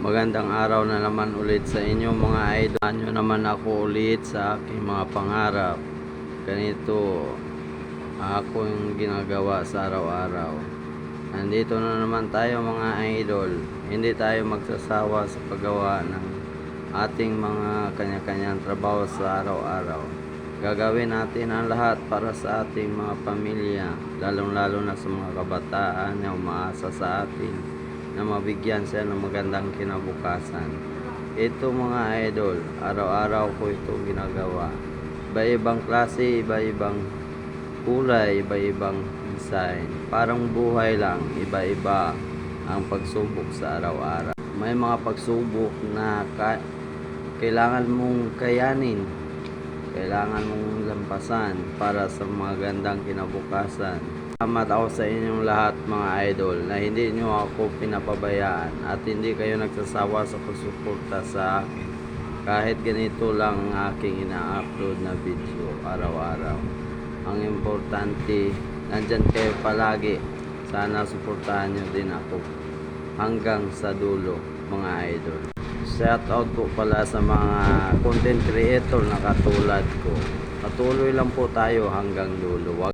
Magandang araw na naman ulit sa inyo mga idol. Nyo naman ako ulit sa aking mga pangarap. Ganito ako yung ginagawa sa araw-araw. Nandito na naman tayo mga idol. Hindi tayo magsasawa sa paggawa ng ating mga kanya-kanyang trabaho sa araw-araw. Gagawin natin ang lahat para sa ating mga pamilya, lalong-lalo na sa mga kabataan na umaasa sa atin na mabigyan siya ng magandang kinabukasan. Ito mga idol, araw-araw ko ito ginagawa. Iba-ibang klase, iba-ibang kulay, iba-ibang design. Parang buhay lang, iba-iba ang pagsubok sa araw-araw. May mga pagsubok na ka- kailangan mong kayanin, kailangan mong lampasan para sa magandang kinabukasan. Salamat ako sa inyong lahat mga idol na hindi nyo ako pinapabayaan at hindi kayo nagsasawa sa pagsuporta sa akin. Kahit ganito lang ang aking ina-upload na video araw-araw. Ang importante, nandyan kayo palagi. Sana suportahan nyo din ako hanggang sa dulo mga idol. Shout out po pala sa mga content creator na katulad ko. Patuloy lang po tayo hanggang dulo.